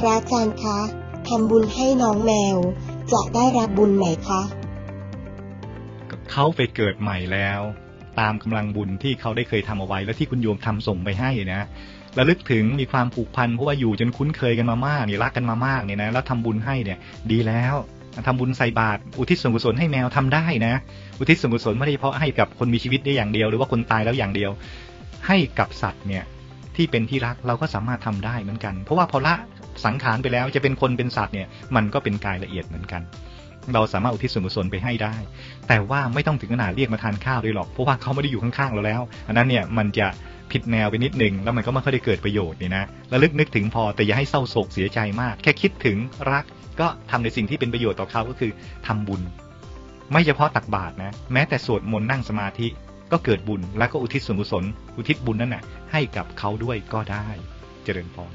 พระอาจารย์คะทำบุญให้น้องแมว จะได้รับบุญไหมคะเขาไปเกิดใหม่แล้ว ตามกำลังบุญที่เขาได้เคยทำเอาไว้ และที่คุณโยมทำส่งไปให้นะระลึกถึงมีความผูกพันเพราะว่าอยู่จนคุ้นเคยกันมามากเนี่ยรักกันมามากเนี่ยนะแล้วทำบุญให้เนี่ย ดีแล้วทำบุญใส่บาตรอุทิศส่วนกุศลให้แมวทำได้นะ อุทิศส่วนกุศลไม่ได้เฉพาะให้กับคนมีชีวิตได้อย่างเดียว หรือว่าคนตายแล้วอย่างเดียว ให้กับสัตว์เนี่ยที่เป็นที่รักเราก็สามารถทำได้เหมือนกัน เพราะว่าพอละ สังขารไปแล้วจะเป็นคนเป็นสัตว์เนี่ยมันก็เป็นกายละเอียดเหมือนกัน เราสามารถอุทิศส่วนกุศลไปให้ได้ แต่ว่าไม่ต้องถึงขนาดเรียกมาทานข้าวด้วยหรอกเพราะว่าเขาไม่ได้อยู่ข้างๆเราแล้ว อันนั้นเนี่ยมันจะผิดแนวไปนิดนึงแล้วมันก็ไม่ค่อยได้เกิดประโยชน์นี่นะระลึกนึกถึงพอแต่อย่าให้เศร้าโศกเสียใจมาก แค่คิดถึงรักก็ทำในสิ่งที่เป็นประโยชน์ต่อเขาก็คือทำบุญ ไม่เฉพาะตักบาตรนะแม้แต่สวดมนต์นั่งสมาธิก็เกิดบุญแล้วก็อุทิศส่วนกุศลอุทิศบุญนั่นน่ะให้กับเขาด้วยก็ได้ เจริญพร